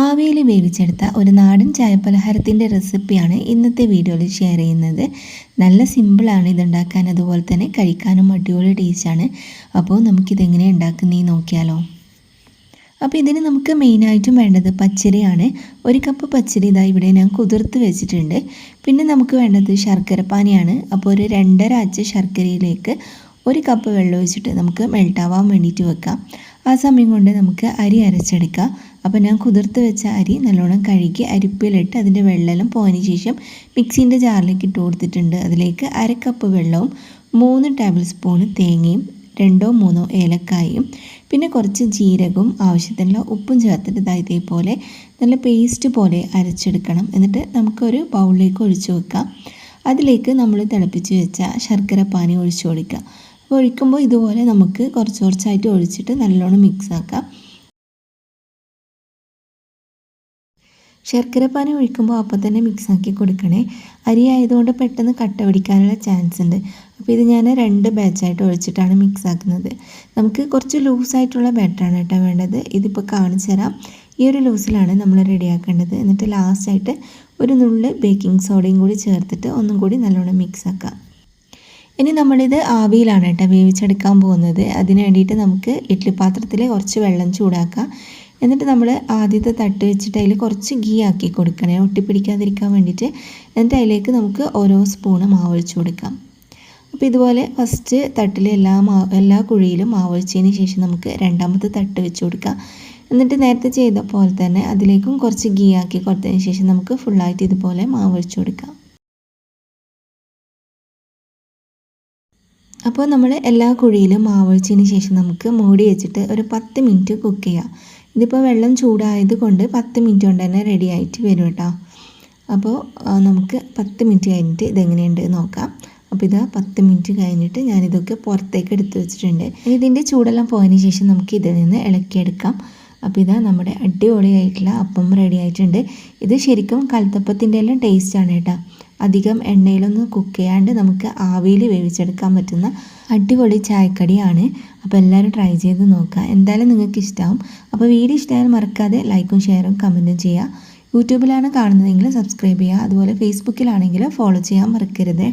ആവിയിൽ വേവിച്ചെടുത്ത ഒരു നാടൻ ചായപ്പലഹാരത്തിന്റെ റെസിപ്പിയാണ് ഇന്നത്തെ വീഡിയോയിൽ ഷെയർ ചെയ്യുന്നത്. നല്ല സിമ്പിളാണ് ഇതുണ്ടാക്കാൻ അതുപോലെ തന്നെ കഴിക്കാനും അടിപൊളി ടേസ്റ്റാണ് അപ്പോൾ നമുക്കിതെങ്ങനെ ഉണ്ടാക്കുന്നേ നോക്കിയാലോ. അപ്പോൾ ഇതിന് നമുക്ക് മെയിനായിട്ടും വേണ്ടത് പച്ചരിയാണ്. ഒരു കപ്പ് പച്ചരി ഇതാ ഇവിടെ ഞാൻ കുതിർത്ത് വെച്ചിട്ടുണ്ട്. പിന്നെ നമുക്ക് വേണ്ടത് ശർക്കരപ്പാനിയാണ് അപ്പോൾ ഒരു രണ്ടര അച്ച് ശർക്കരയിലേക്ക് ഒരു കപ്പ് വെള്ളം ഒഴിച്ചിട്ട് നമുക്ക് മെൽട്ടാവാൻ വേണ്ടിയിട്ട് വെക്കാം. ആ സമയം കൊണ്ട് നമുക്ക് അരി അരച്ചെടുക്കാം. അപ്പോൾ ഞാൻ കുതിർത്ത് വെച്ച അരി നല്ലോണം കഴുകി അരിപ്പിലിട്ട് അതിന്റെ വെള്ളമെല്ലാം പോയതിന് ശേഷം മിക്സീന്റെ ജാറിലേക്ക് ഇട്ട് കൊടുത്തിട്ടുണ്ട്. അതിലേക്ക് അര കപ്പ് വെള്ളവും മൂന്ന് ടേബിൾ സ്പൂൺ തേങ്ങയും രണ്ടോ മൂന്നോ ഏലക്കായും പിന്നെ കുറച്ച് ജീരകവും ആവശ്യത്തിനുള്ള ഉപ്പും ചേർത്തിട്ട് ഇതാ ഇതേപോലെ നല്ല പേസ്റ്റ് പോലെ അരച്ചെടുക്കണം. എന്നിട്ട് നമുക്കൊരു ബൗളിലേക്ക് ഒഴിച്ചു വെക്കാം. അതിലേക്ക് നമ്മൾ തിളപ്പിച്ച് വെച്ച ശർക്കര പാനി ഒഴിച്ചു കൊടുക്കുക. അപ്പോൾ ഒഴിക്കുമ്പോൾ ഇതുപോലെ നമുക്ക് കുറച്ച് കുറച്ചായിട്ട് ഒഴിച്ചിട്ട് നല്ലോണം മിക്സ് ആക്കാം. ശർക്കരപ്പാനി ഒഴിക്കുമ്പോൾ അപ്പം തന്നെ മിക്സ് ആക്കി കൊടുക്കണേ. അരി ആയതുകൊണ്ട് പെട്ടെന്ന് കട്ട പിടിക്കാനുള്ള ചാൻസ് ഉണ്ട്. അപ്പോൾ ഇത് ഞാൻ രണ്ട് ബാച്ചായിട്ട് ഒഴിച്ചിട്ടാണ് മിക്സ് ആക്കുന്നത്. നമുക്ക് കുറച്ച് ലൂസായിട്ടുള്ള ബാറ്ററാണ് കേട്ടോ വേണ്ടത്. ഇതിപ്പോൾ കാണിച്ചു തരാം. ഈ ഒരു ലൂസിലാണ് നമ്മൾ റെഡിയാക്കേണ്ടത് എന്നിട്ട് ലാസ്റ്റായിട്ട് ഒരു നുള്ള് ബേക്കിംഗ് സോഡയും കൂടി ചേർത്തിട്ട് ഒന്നും കൂടി നല്ലോണം മിക്സ് ആക്കാം. ഇനി നമ്മളിത് ആവിയിലാണ് കേട്ടോ വേവിച്ചെടുക്കാൻ പോകുന്നത്. അതിന് വേണ്ടിയിട്ട് നമുക്ക് ഇഡ്ഡലി പാത്രത്തിൽ കുറച്ച് വെള്ളം ചൂടാക്കാം. എന്നിട്ട് നമ്മൾ ആദ്യത്തെ തട്ട് വെച്ചിട്ട് അതിൽ കുറച്ച് ഗീ ആക്കി കൊടുക്കണേ. ഒട്ടിപ്പിടിക്കാതിരിക്കാൻ വേണ്ടിയിട്ട്. എന്നിട്ട് അതിലേക്ക് നമുക്ക് ഓരോ സ്പൂണ് മാവ് കൊടുക്കാം. അപ്പോൾ ഇതുപോലെ ഫസ്റ്റ് തട്ടിൽ എല്ലാ എല്ലാ കുഴിയിലും മാവ് ഒഴിച്ചതിന് ശേഷം നമുക്ക് രണ്ടാമത്തെ തട്ട് വെച്ച് കൊടുക്കാം. എന്നിട്ട് നേരത്തെ ചെയ്ത പോലെ തന്നെ അതിലേക്കും കുറച്ച് ഗീ ആക്കി കൊടുത്തതിന് ശേഷം നമുക്ക് ഫുള്ളായിട്ട് ഇതുപോലെ മാവ് കൊടുക്കാം. അപ്പോൾ നമ്മൾ എല്ലാ കുഴിയിലും മാവൊഴിച്ചതിന് ശേഷം നമുക്ക് മൂടി വെച്ചിട്ട് ഒരു പത്ത് മിനിറ്റ് കുക്ക് ചെയ്യാം. ഇതിപ്പോൾ വെള്ളം ചൂടായത് കൊണ്ട് പത്ത് മിനിറ്റ് കൊണ്ട് തന്നെ റെഡി ആയിട്ട് വരും കേട്ടോ. അപ്പോൾ നമുക്ക് പത്ത് മിനിറ്റ് കഴിഞ്ഞിട്ട് ഇതെങ്ങനെയുണ്ട് നോക്കാം. അപ്പോൾ ഇതാ പത്ത് മിനിറ്റ് കഴിഞ്ഞിട്ട് ഞാനിതൊക്കെ പുറത്തേക്ക് എടുത്തു വെച്ചിട്ടുണ്ട്. ഇതിന്റെ ചൂടെല്ലാം പോയതിന് ശേഷം നമുക്ക് ഇതിൽ നിന്ന് ഇളക്കിയെടുക്കാം. അപ്പോൾ ഇതാ നമ്മുടെ അടിപൊളിയായിട്ടുള്ള അപ്പം റെഡി ആയിട്ടുണ്ട്. ഇത് ശരിക്കും കലത്തപ്പത്തിന്റെ എല്ലാം ടേസ്റ്റാണ് കേട്ടോ. അധികം എണ്ണയിലൊന്നും കുക്ക് ചെയ്യാണ്ട് നമുക്ക് ആവിയിൽ വേവിച്ചെടുക്കാൻ പറ്റുന്ന അടിപൊളി ചായക്കടിയാണ്. അപ്പോൾ എല്ലാവരും ട്രൈ ചെയ്ത് നോക്കുക. എന്തായാലും നിങ്ങൾക്ക് ഇഷ്ടമാവും അപ്പോൾ വീഡിയോ ഇഷ്ടമായാൽ മറക്കാതെ ലൈക്കും ഷെയറും കമന്റും ചെയ്യുക. യൂട്യൂബിലാണ് കാണുന്നതെങ്കിൽ സബ്സ്ക്രൈബ് ചെയ്യുക. അതുപോലെ ഫേസ്ബുക്കിലാണെങ്കിൽ ഫോളോ ചെയ്യാൻ മറക്കരുത്.